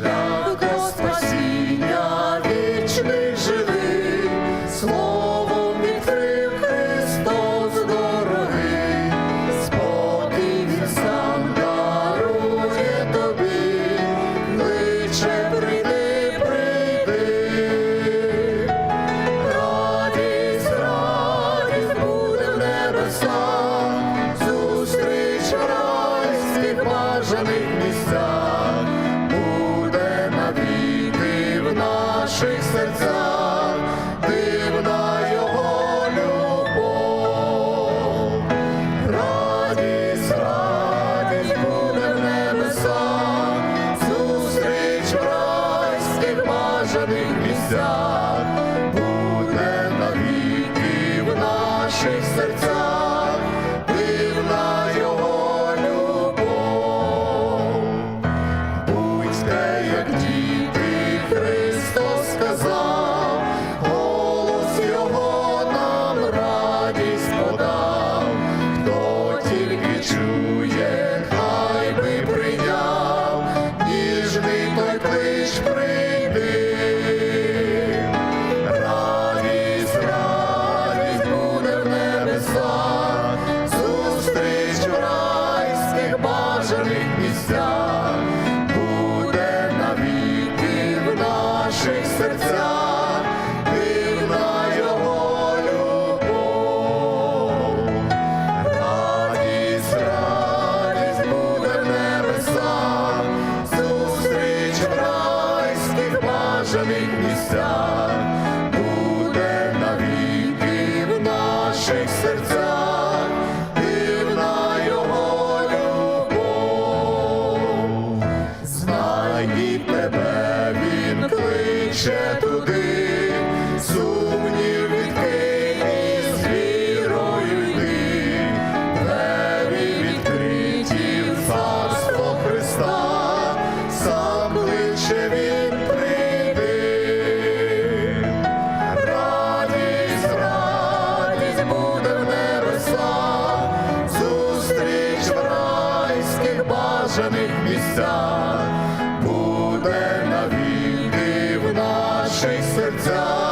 Love. бажаних місцях. Місцях, буде навіки в наших серцях, дивна його любов. Знай і тебе він кличе туди, сумнів відкинь з вірою йди, відкриті в царство Христа, сам він висаджених місцях, буде навіки в наших серцях.